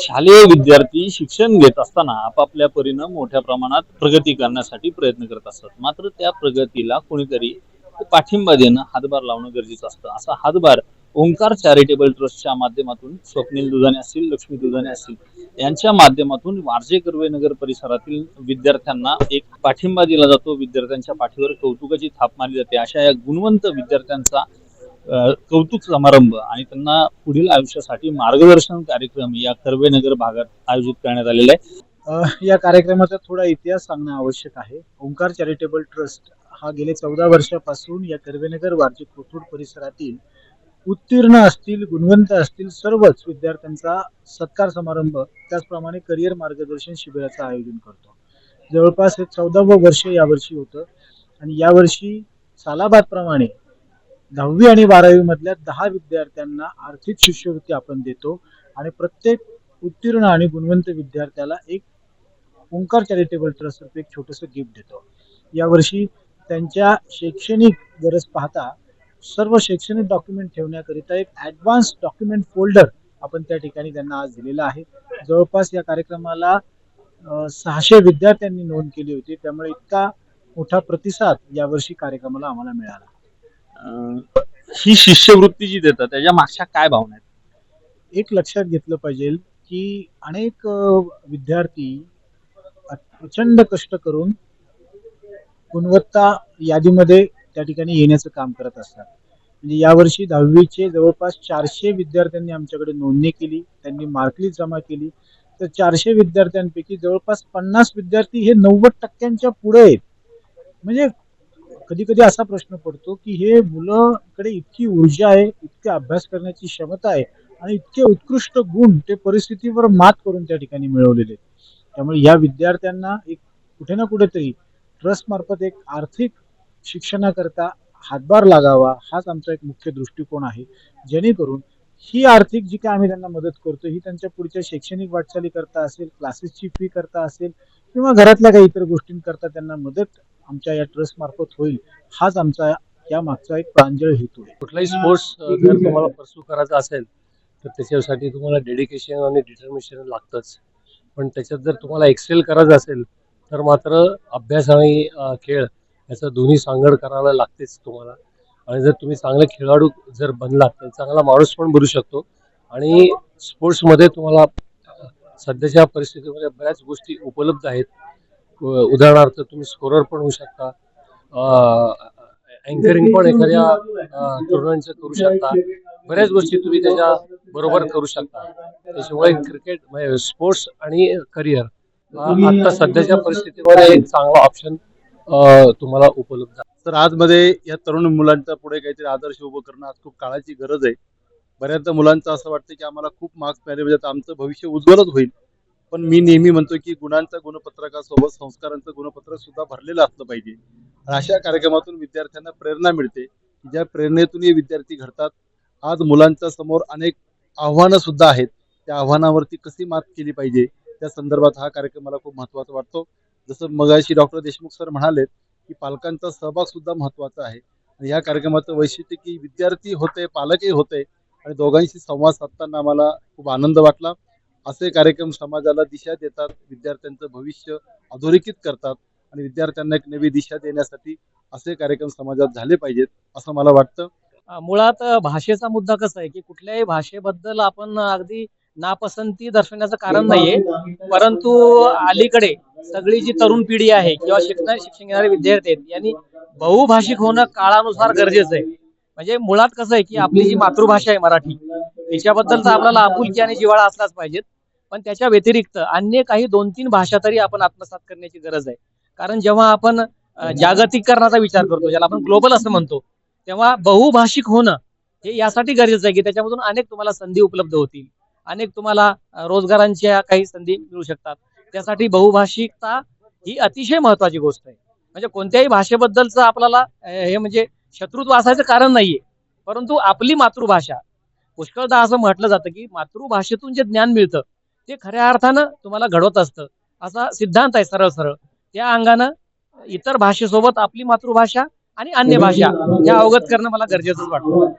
शालेय विद्यार्थी शिक्षण घेत असताना आपापल्या परीनं मोठ्या प्रमाणात प्रगती करण्यासाठी प्रयत्न करत असतात मात्र त्या प्रगतीला कोणीतरी पाठिंबा देणं हातभार लावणं गरजेचं असतं. असा हातभार ओंकार चॅरिटेबल ट्रस्टच्या माध्यमातून स्वप्नील दुधाने असतील लक्ष्मी दुधाने असतील यांच्या माध्यमातून वारजे कर्वे नगर परिसरातील विद्यार्थ्यांना एक पाठिंबा दिला जातो. विद्यार्थ्यांच्या पाठीवर कौतुकाची थाप मारली जाते. अशा या गुणवंत विद्यार्थ्यांचा कौतुक समारंभ आणि त्यांना पुढील आयुष्यासाठी मार्गदर्शन कार्यक्रम या कर्वेनगर भागात आयोजित करण्यात आलेला आहे. या कार्यक्रमाचा थोडा इतिहास सांगणं आवश्यक आहे. ओंकार चॅरिटेबल ट्रस्ट हा गेले चौदा वर्षापासून या कर्वेनगर वार्षिक कोथरूड परिसरातील उत्तीर्ण असतील गुणवंत असतील सर्वच विद्यार्थ्यांचा सत्कार समारंभ त्याचप्रमाणे करिअर मार्गदर्शन शिबिराचं आयोजन करतो. जवळपास हे चौदावं वर्ष यावर्षी होतं आणि यावर्षी सालाबादप्रमाणे दहावी आणि बारावी मधल्या दहा विद्यार्थ्यांना आर्थिक शिष्यवृत्ती आपण देतो आणि प्रत्येक उत्तीर्ण आणि गुणवंत विद्यार्थ्याला एक ओंकार चॅरिटेबल ट्रस्ट एक छोटंसं गिफ्ट देतो. यावर्षी त्यांच्या शैक्षणिक गरज पाहता सर्व शैक्षणिक डॉक्युमेंट ठेवण्याकरिता एक ॲडव्हान्स डॉक्युमेंट फोल्डर आपण त्या ठिकाणी त्यांना आज दिलेला आहे. जवळपास या कार्यक्रमाला सहाशे विद्यार्थ्यांनी नोंद केली होती. त्यामुळे इतका मोठा प्रतिसाद यावर्षी कार्यक्रमाला आम्हाला मिळाला. ही शिष्यवृत्ती जी देतात त्याच्या मागच्या काय भावना आहेत? एक लक्षात घेतलं पाहिजे की अनेक विद्यार्थी प्रचंड कष्ट करून गुणवत्ता यादीमध्ये त्या ठिकाणी येण्याचं काम करत असतात. म्हणजे यावर्षी दहावीचे जवळपास चारशे विद्यार्थ्यांनी आमच्याकडे नोंदणी केली त्यांनी मार्कली जमा केली. तर चारशे विद्यार्थ्यांपैकी जवळपास पन्नास विद्यार्थी हे नव्वद टक्क्यांच्या पुढे आहेत. म्हणजे कधी कधी असा प्रश्न पडतो की हे मुलांकडे इतकी ऊर्जा आहे इतके अभ्यास करण्याची क्षमता आहे आणि इतके उत्कृष्ट गुण ते परिस्थितीवर मात करून त्या ठिकाणी मिळवलेले त्यामुळे या विद्यार्थ्यांना एक कुठे ना कुठेतरी ट्रस्ट मार्फत एक आर्थिक शिक्षणाकरता हातभार लागावा हाच आमचा एक मुख्य दृष्टिकोन आहे. जेणेकरून ही आर्थिक जी काय आम्ही त्यांना मदत करतो ही त्यांच्या पुढच्या शैक्षणिक वाटचाली करता असेल क्लासेसची फी करता असेल किंवा घरातल्या काही इतर गोष्टींकरता त्यांना मदत आमच्या या ट्रस्ट मार्फत होईल हाच आमचा या मागचा एक प्रांजळ हेतू आहे. कुठलाही स्पोर्ट्स जर तुम्हाला परस्यू करायचा असेल तर त्याच्यासाठी तुम्हाला डेडिकेशन आणि डिटर्मिनेशन लागतंच. पण त्याच्यात जर तुम्हाला एक्सेल करायचं असेल तर मात्र अभ्यास आणि खेळ याचं दोन्ही सांगड करायला लागतेच तुम्हाला. आणि जर तुम्ही चांगले खेळाडू जर बनलात तर चांगला माणूस पण बनू शकतो. आणि स्पोर्ट्समध्ये तुम्हाला सध्याच्या परिस्थितीमध्ये बऱ्याच गोष्टी उपलब्ध आहेत. उदाहरणार्थ तुम्ही स्कोरर पण होऊ शकता. अँकरिंग पण एखाद्या टुर्नामेंटचं करू शकता. बऱ्याच गोष्टी तुम्ही त्याच्या बरोबर करू शकता. त्याच्यामुळे क्रिकेट स्पोर्ट्स आणि करिअर आता सध्याच्या परिस्थितीमध्ये एक चांगला ऑप्शन तुम्हाला उपलब्ध आहे. तर आजमध्ये या तरुण मुलांच्या पुढे काहीतरी आदर्श उभं करणं आज खूप काळाची गरज आहे. बऱ्याचदा मुलांचं असं वाटतं की आम्हाला खूप मार्क्स मिळाले म्हणजे आमचं भविष्य उज्ज्वलच होईल. पण मी नेहमी म्हणतो की गुणांचा गुणपत्रकासोबत संस्कारांचं गुणपत्र सुद्धा भरलेलं असलं पाहिजे. अशा कार्यक्रमातून विद्यार्थ्यांना प्रेरणा मिळते ज्या प्रेरणेतून हे विद्यार्थी घडतात. आज मुलांच्या समोर अनेक आव्हानं सुद्धा आहेत. त्या आव्हानावरती कशी मात केली पाहिजे? त्या संदर्भात हा कार्यक्रम मला खूप महत्त्वाचा वाटतो. जसं मगाशी डॉक्टर देशमुख सर म्हणालेत की पालकांचा सहभाग सुद्धा महत्त्वाचा आहे. आणि या कार्यक्रमाचं वैशिष्ट्य की विद्यार्थी होते पालकही होते आणि दोघांशी संवाद साधताना आम्हाला खूप आनंद वाटला. असे कार्यक्रम समाजाला दिशा देतात विद्यार्थ्यांचं भविष्य अधोरेखित करतात आणि विद्यार्थ्यांना एक नवी दिशा देण्यासाठी असे कार्यक्रम समाजात झाले पाहिजेत असं मला वाटतं. मुळात भाषेचा मुद्दा कसा आहे की कुठल्याही भाषेबद्दल आपण अगदी नापसंती दर्शवण्याचं कारण नाहीये परंतु अलीकडे सगळी जी तरुण पिढी आहे किंवा शिकणारे शिक्षण घेणारे विद्यार्थी आहेत यांनी बहुभाषिक होणं काळानुसार गरजेचं आहे. म्हणजे मुळात कसं आहे की आपली जी मातृभाषा आहे मराठी तिच्याबद्दलचा आपल्याला आपुलकी आणि जिव्हाळा असलाच पाहिजेत. पण त्याच्या व्यतिरिक्त अन्य काही दोन तीन भाषा तरी आपण आत्मसात करण्याची गरज आहे. कारण जेव्हा आपण जागतिककरणाचा विचार करतो ज्याला आपण ग्लोबल असं म्हणतो तेव्हा बहुभाषिक होणं हे यासाठी गरजेचं आहे की त्याच्यामधून अनेक तुम्हाला संधी उपलब्ध होतील. अनेक तुम्हाला रोजगारांच्या काही संधी मिळू शकतात. त्यासाठी बहुभाषिकता ही अतिशय महत्वाची गोष्ट आहे. म्हणजे कोणत्याही भाषेबद्दलचं आपल्याला हे म्हणजे शत्रुत्व असायचं कारण नाहीये. परंतु आपली मातृभाषा पुष्कळदा असं म्हटलं जातं की मातृभाषेतून जे ज्ञान मिळतं ते खऱ्या अर्थानं तुम्हाला घडवत असतं. असा सिद्धांत आहे सरळ सरळ. त्या अंगानं इतर भाषेसोबत आपली मातृभाषा आणि अन्य भाषा या अवगत करणं मला गरजेचंच वाटतं.